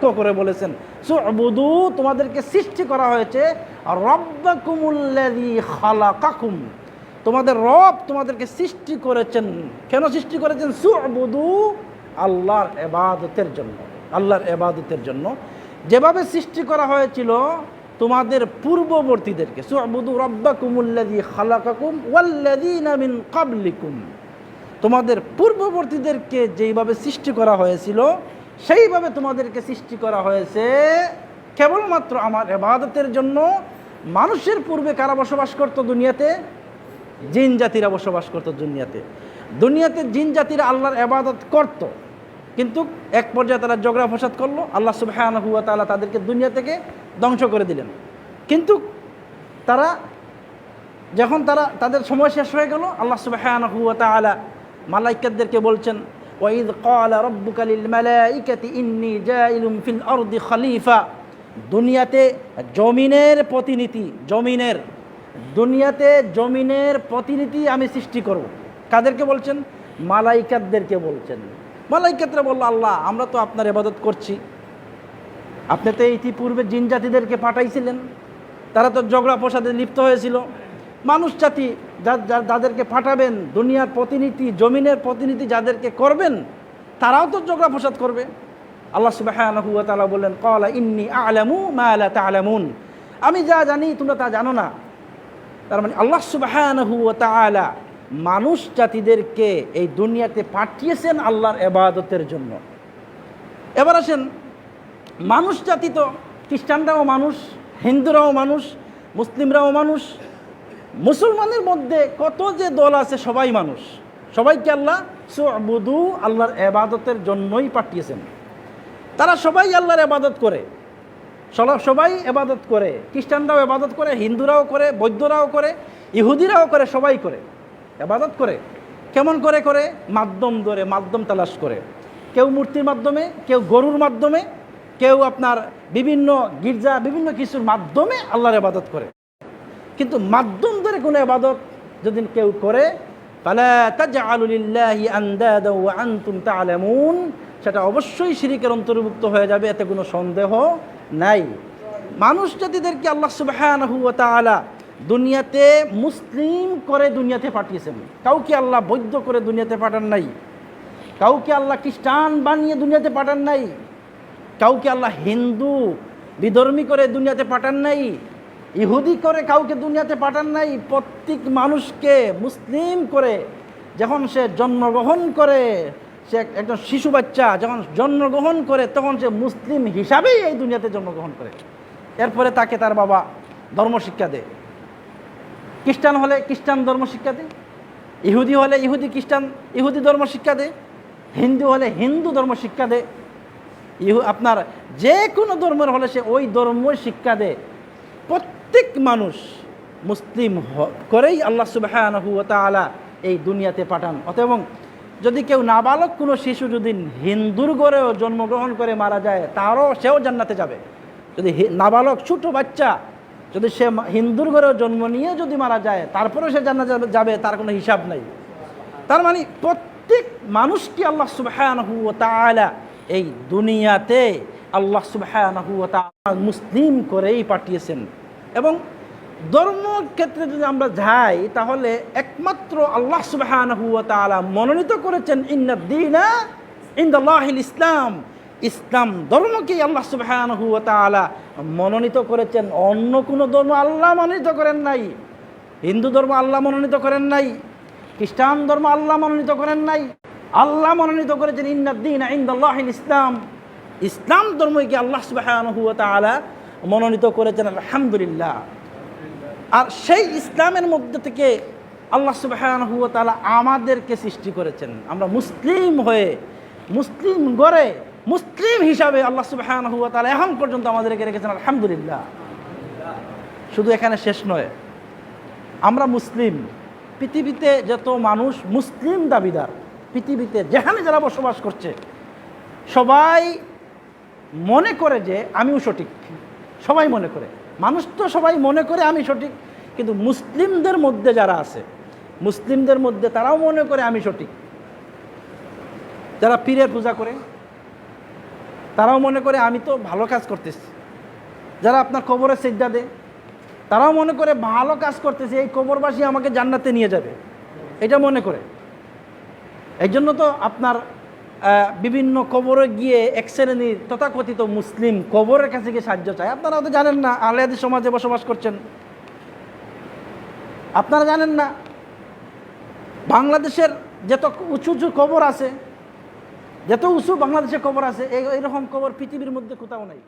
সতর্ক করে বলেছেন, সুবুদু, তোমাদেরকে সৃষ্টি করা হয়েছে, রব্বাকুমুল্লাযী খালাকাকুম। তোমাদের রব তোমাদেরকে সৃষ্টি করেছেন। কেন সৃষ্টি করেছেন? সুবুদু আল্লাহর এবাদতের জন্য। আল্লাহর এবাদতের জন্য। যেভাবে সৃষ্টি করা হয়েছিল তোমাদের পূর্ববর্তীদেরকে, সুবুদু রব্বাকুমুল্লাযী খালাকাকুম ওয়াল্লাযীনা মিন ক্বাবলিকুম। তোমাদের পূর্ববর্তীদেরকে যেইভাবে সৃষ্টি করা হয়েছিল সেইভাবে তোমাদেরকে সৃষ্টি করা হয়েছে কেবলমাত্র আমার এবাদতের জন্য। মানুষের পূর্বে কারা বসবাস করতো দুনিয়াতে? জিন জাতিরা বসবাস করতো দুনিয়াতে। দুনিয়াতে জিন জাতিরা আল্লাহর এবাদত করত। কিন্তু এক পর্যায়ে তারা জগড়া ফসাদ করল। আল্লাহ সুবহানাহু ওয়া তাআলা তাদেরকে দুনিয়া থেকে ধ্বংস করে দিলেন। কিন্তু তারা যখন তারা তাদের সময় শেষ হয়ে গেল, আল্লাহ সুবহানাহু ওয়া তাআলা মালাইকাতদেরকে বলছেন ওয়াইদ ক্বালা রাব্বুকা লিল মালাইকাতি ইন্নী জাইলুম ফিল আরদি খলিফা দুনিয়াতে জমিনের প্রতিনিধি, জমিনের, দুনিয়াতে জমিনের প্রতিনিধি আমি সৃষ্টি করব। কাদেরকে বলছেন? মালাইকাতদেরকে বলছেন। মালাইকাতরা বলল, আল্লাহ, আমরা তো আপনার ইবাদত করছি। আপনি তো ইতিপূর্বে জিন জাতিদেরকে পাঠাইছিলেন। তারা তো ঝগড়া প্রসাদে লিপ্ত হয়েছিল। মানুষ জাতি যাদেরকে পাঠাবেন, দুনিয়ার প্রতিনিধি, জমিনের প্রতিনিধি যাদেরকে করবেন, তারাও তো ঝগড়া প্রসাদ করবে। আল্লাহ সুবাহানহু ওয়া তাআলা বললেন কলা ইন্নি আলামু মা লা তা'লামুন। আমি যা জানি, তোমরা তা জানো না। তার মানে আল্লাহ তাআলা মানুষ জাতিদেরকে এই দুনিয়াতে পাঠিয়েছেন আল্লাহর এবাদতের জন্য। এবার আসেন, মানুষ জাতি তো, খ্রিস্টানরাও মানুষ, হিন্দুরাও মানুষ, মুসলিমরাও মানুষ মুসলমানের মধ্যে কত যে দল আছে, সবাই মানুষ। সবাইকে আল্লাহ সুবুদু আল্লাহর এবাদতের জন্যই পাঠিয়েছেন। তারা সবাই আল্লাহর এবাদত করে। সবাই এবাদত করে। খ্রিস্টানরাও এবাদত করে, হিন্দুরাও করে, বৌদ্ধরাও করে, ইহুদিরাও করে, সবাই করে। এবাদত করে। কেমন করে করে? মাধ্যম ধরে, মাধ্যম তালাশ করে। কেউ মূর্তির মাধ্যমে, কেউ গরুর মাধ্যমে, কেউ আপনার বিভিন্ন গির্জা, বিভিন্ন কিছুর মাধ্যমে আল্লাহর এবাদত করে। কিন্তু মাধ্যম কোনো এবাদত যদি কেউ করে তা'লামুন সেটা অবশ্যই শিরিকের অন্তর্ভুক্ত হয়ে যাবে, এতে কোনো সন্দেহ নাই। মানুষ জাতিদেরকে আল্লাহ সুবহানাহু ওয়া তাআলা দুনিয়াতে মুসলিম করে দুনিয়াতে পাঠিয়েছেন, কাউকে আল্লাহ বৈধ করে দুনিয়াতে পাঠান নাই, কাউকে আল্লাহ খ্রিস্টান বানিয়ে দুনিয়াতে পাঠান নাই, কাউকে আল্লাহ হিন্দু বিধর্মী করে দুনিয়াতে পাঠান নাই ইহুদি করে কাউকে দুনিয়াতে পাঠান নাই, প্রত্যেক মানুষকে মুসলিম করে যখন সে জন্মগ্রহণ করে, সে একজন শিশু বাচ্চা যখন জন্মগ্রহণ করে, তখন সে মুসলিম হিসাবেই এই দুনিয়াতে জন্মগ্রহণ করে। এরপরে তাকে তার বাবা ধর্ম শিক্ষা দেয়। খ্রিস্টান হলে খ্রিস্টান ধর্ম শিক্ষা দেয়, ইহুদি হলে ইহুদি খ্রিস্টান, ইহুদি ধর্ম শিক্ষা দেয়, হিন্দু হলে হিন্দু ধর্ম শিক্ষা দেয়। ইহু আপনার যে কোনো ধর্মের হলে সে ওই ধর্ম শিক্ষা দেয়। প্রত্যেক মানুষ মুসলিম করেই আল্লাহ সুবাহানহু ওয়া তাআলা এই দুনিয়াতে পাঠান। অতএব যদি কেউ নাবালক কোনো শিশু যদি হিন্দুর গড়েও জন্মগ্রহণ করে মারা যায়, তারও সেও জান্নাতে যাবে। যদি নাবালক ছোট বাচ্চা যদি সে হিন্দুর ঘরেও জন্ম নিয়ে যদি মারা যায়, তারপরেও সে জান্নাতে যাবে- তার কোনো হিসাব নাই। তার মানে প্রত্যেক মানুষকে আল্লাহ সুবহানাহু এই দুনিয়াতে আল্লাহ সুবহানাহু মুসলিম করেই পাঠিয়েছেন। এবং ধর্ম ক্ষেত্রে যদি আমরা যাই, তাহলে একমাত্র আল্লাহ তাআলা মনোনীত করেছেন ইন্নাদ্দীনা ইনদাল্লাহিল ইসলাম। ইসলাম ধর্মকে আল্লাহ তাআলা মনোনীত করেছেন। অন্য কোনো ধর্ম আল্লাহ মনোনীত করেন নাই। হিন্দু ধর্ম আল্লাহ মনোনীত করেন নাই। খ্রিস্টান ধর্ম আল্লাহ মনোনীত করেন নাই। আল্লাহ মনোনীত করেছেন ইন্নাদ্দিন ইন্দাল্লাহিল ইসলাম। ইসলাম ধর্মকে আল্লাহ তাআলা মনোনীত করেছেন, আলহামদুলিল্লাহ। আর সেই ইসলামের মধ্যে থেকে আল্লাহ সুবহানাহু ওয়া আমাদেরকে সৃষ্টি করেছেন। আমরা মুসলিম হয়ে, মুসলিম গড়ে, মুসলিম হিসাবে আল্লাহ সুবহানাহু ওয়া তাআলা এখন পর্যন্ত আমাদেরকে রেখেছেন, আলহামদুলিল্লাহ। শুধু এখানে শেষ নয়, আমরা মুসলিম। পৃথিবীতে যত মানুষ মুসলিম দাবিদার, পৃথিবীতে যেখানে যারা বসবাস করছে, সবাই মনে করে যে আমিও সঠিক। সবাই মনে করে। মানুষ তো সবাই মনে করে আমি সঠিক, কিন্তু মুসলিমদের মধ্যে যারা আছে, মুসলিমদের মধ্যে তারাও মনে করে আমি সঠিক। যারা পীরের পূজা করে, তারাও মনে করে আমি তো ভালো কাজ করতেছি। যারা আপনার কবরে সিদ্ধা দেয়, তারাও মনে করে ভালো কাজ করতেছে, এই কবরবাসী আমাকে জান্নাতে নিয়ে যাবে। এটা মনে করে। এই জন্য তো আপনার বিভিন্ন কবরে গিয়ে এক শ্রেণির তথাকথিত মুসলিম কবরের কাছে গিয়ে সাহায্য চায়। আপনারা তো জানেন না আলেয়াদি সমাজে বসবাস করছেন। আপনারা জানেন না, বাংলাদেশের যত উঁচু উঁচু কবর আছে, যত উঁচু বাংলাদেশের কবর আছে এইরকম কবর পৃথিবীর মধ্যে কোথাও নাই।